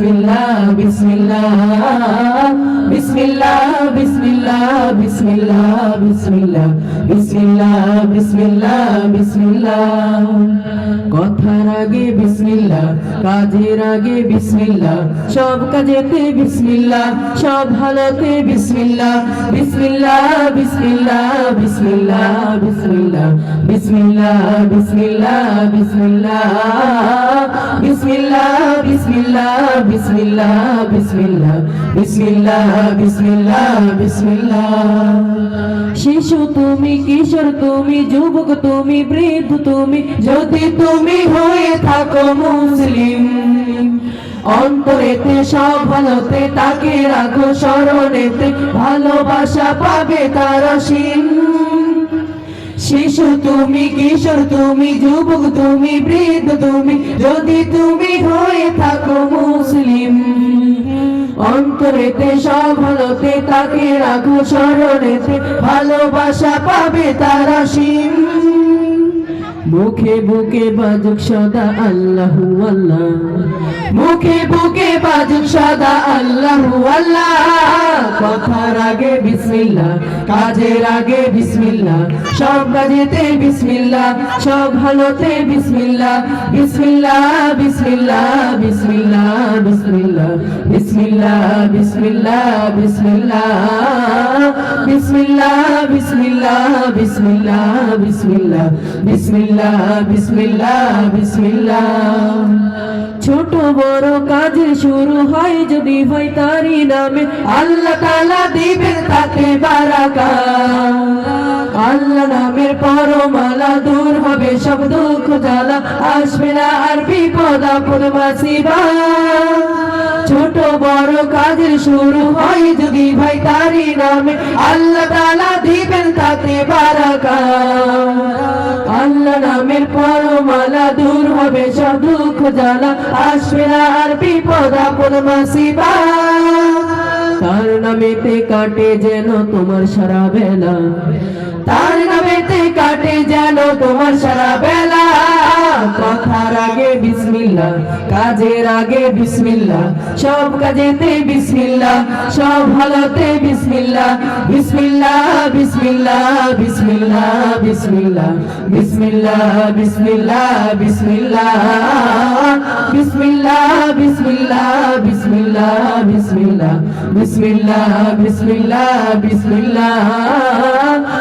বিসমিল্লাহ বিসমিল্লাহ বিসমিল্লাহ বিসমিল্লাহ বিসমিল্লাহ বিসমিল্লাহ বিসমিল্লাহ বিসমিল্লাহ বিসমিল্লাহ কথার আগে বিসমিল্লাহ কাজের আগে বিসমিল্লাহ সব কাজেতে বিসমিল্লাহ সব হালতে বিসমিল্লাহ বিসমিল্লাহ বিসমিল্লাহ বিসমিল্লাহ বিসমিল্লাহ বিসমিল্লাহ বিসমিল্লাহ বিসমিল্লাহ বিসমিল্লাহ বিসমিল্লাহ বিসমিল্লাহ বিসমিল্লাহ বিসমিল্লাহ বিসমিল্লাহ বিসমিল্লাহ। শিশু তুমি কিশোর, তুমি যুবক, তুমি বৃদ্ধ, তুমি যদি তুমি হয়ে থাকো মুসলিম, অন্তরেতে সব ভালোতে তাকে রাখো, স্মরণেতে ভালোবাসা পাবে তার অসীম শিশু তুমি কিশোর, তুমি যুবক, তুমি বৃদ্ধ, তুমি যদি তুমি হয়ে থাকো মুসলিম, অন্তরেতে সব ভালোতে তাকে রাখো, স্মরণেতে ভালোবাসা পাবে তারা সীম মুখে বুকে বাজুক সদা আল্লাহু আল্লাহ। মুখে বুকে বাজুক সদা আল্লাহু আল্লাহ। কথার আগে বিসমিল্লাহ, কাজের আগে বিসমিল্লাহ, সব কাজেতে বিসমিল্লাহ, সব ভালোতে বিসমিল্লাহ। বিসমিল্লাহ বিসমিল্লাহ বিসমিল্লাহ বিসমিল্লাহ বিসমিল্লাহ বিসমিল্লাহ বিসমিল্লাহ। বিসমিল্লাহ বিসমিল্লাহ বিসমিল্লাহ বিসমিল্লাহ বিসমিল্লাহ বিসমিল্লাহ বিসমিল্লাহ বিসমিল্লাহ। ছোট বড় কাজে শুরু হয় যদি হয় তারি নামে। আল্লাহ তালা দিবেন তাকে বারাকা আল্লাহ নামের পরমালা দূর হবে, সব দুঃখ জ্বালা আসবে না আর বিপদ আপদ মাসিবা। বড় কাজের শুরু হয় যদি ভাই তারি নামে। আল্লাহ তালা দিবেন তাতে বারাকা। আল্লাহ নামের পরমালা দূর হবে সব দুঃখ জ্বালা। আসবে আর বিপদ আপদ মাসিবা। তার নামেতে কাটে যেন তোমার সারা বেলা। তার নামেতে কাটে যেন তোমার সারা বেলা। কথার আগে বিসমিল্লাহ কাজের আগে বিসমিল্লাহ সব কাজেতে বিসমিল্লাহ সব ভালোতে বিসমিল্লাহ বিসমিল্লাহ বিসমিল্লাহ বিসমিল্লাহ বিসমিল্লাহ বিসমিল্লাহ বিসমিল্লাহ বিসমিল্লাহ বিসমিল্লাহ বিসমিল্লাহ বিসমিল্লাহ বিসমিল্লাহ বিসমিল্লাহ বিসমিল্লাহ বিসমিল্লাহ